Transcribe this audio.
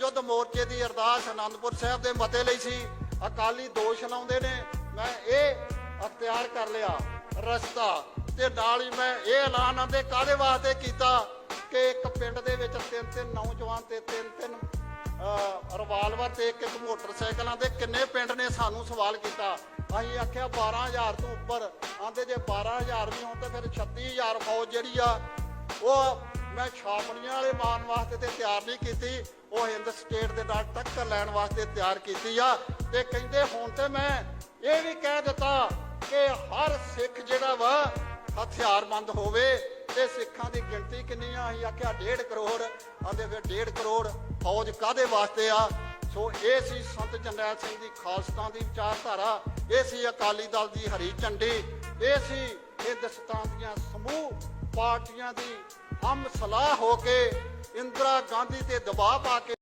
ਯੁੱਧ ਮੋਰਚੇ ਦੀ ਅਰਦਾਸ ਆਨੰਦਪੁਰ ਸਾਹਿਬ ਦੇ ਮਤੇ ਲਈ ਸੀ। ਅਕਾਲੀ ਦੋਸ਼ ਲਾਉਂਦੇ ਨੇ। ਮੈਂ ਇਹ ਅਖਤਿਆਰ ਕਰ ਲਿਆ ਰਸਤਾ। ਤੇ ਨਾਲ ਹੀ ਮੈਂ ਇਹ ਐਲਾਨ ਆਂਦੇ ਕਾਦੇ ਵਾਸਤੇ ਕੀਤਾ ਕਿ ਇੱਕ ਪਿੰਡ ਦੇ ਵਿੱਚ ਤਿੰਨ ਤਿੰਨ ਨੌਜਵਾਨ ਤੇ ਤਿੰਨ ਤਿੰਨ ਅਹ, ਰਿਵਾਲਵਰ ਤੇ ਇੱਕ ਇੱਕ ਮੋਟਰਸਾਈਕਲਾਂ ਤੇ ਕਿੰਨੇ ਪਿੰਡ ਨੇ ਸਾਨੂੰ ਸਵਾਲ ਕੀਤਾ। ਅਸੀਂ ਆਖਿਆ 12000 ਤੋਂ ਉੱਪਰ। ਆਂਦੇ ਜੇ 12000 ਵੀ ਹੋਣ ਤਾਂ ਫਿਰ 36000 ਫੌਜ ਜਿਹੜੀ ਆ ਉਹ ਮੈਂ ਛਾਪਣੀਆਂ ਵਾਲੇ ਮਾਰਨ ਵਾਸਤੇ ਤੇ ਤਿਆਰ ਨਹੀਂ ਕੀਤੀ, ਉਹ ਹਿੰਦ ਸਟੇਟ ਦੇ ਨਾਲ ਟੱਕਰ ਲੈਣ ਵਾਸਤੇ ਤਿਆਰ ਕੀਤੀ ਆ। ਤੇ ਕਹਿੰਦੇ ਹੁਣ ਤੇ ਮੈਂ ਇਹ ਵੀ ਕਹਿ ਦਿੱਤਾ ਕਿ ਹਰ ਸਿੱਖ ਜਿਹੜਾ ਵਾ, ਹਥਿਆਰਬੰਦ ਹੋਵੇ, ਤੇ ਸਿੱਖਾਂ ਦੀ ਗਿਣਤੀ ਕਿੰਨੀ ਆ? ਅਸੀਂ ਆਖਿਆ 1.5 ਕਰੋੜ। ਆਂਦੇ ਫਿਰ 1.5 ਕਰੋੜ ਫੌਜ ਕਾਦੇ ਵਾਸਤੇ ਆ? ਸੋ ਇਹ ਸੀ ਸੰਤ ਜਰਨੈਲ ਸਿੰਘ ਦੀ ਖਾਲਸਾ ਦੀ ਵਿਚਾਰਧਾਰਾ, ਇਹ ਸੀ ਅਕਾਲੀ ਦਲ ਦੀ ਹਰੀ ਝੰਡੀ, ਇਹ ਸੀ ਹਿੰਦੁਸਤਾਨ ਦੀਆਂ ਸਮੂਹ ਪਾਰਟੀਆਂ ਦੀ ਹਮ ਸਲਾਹ ਹੋ ਕੇ ਇੰਦਰਾ ਗਾਂਧੀ ਤੇ ਦਬਾਅ ਪਾ ਕੇ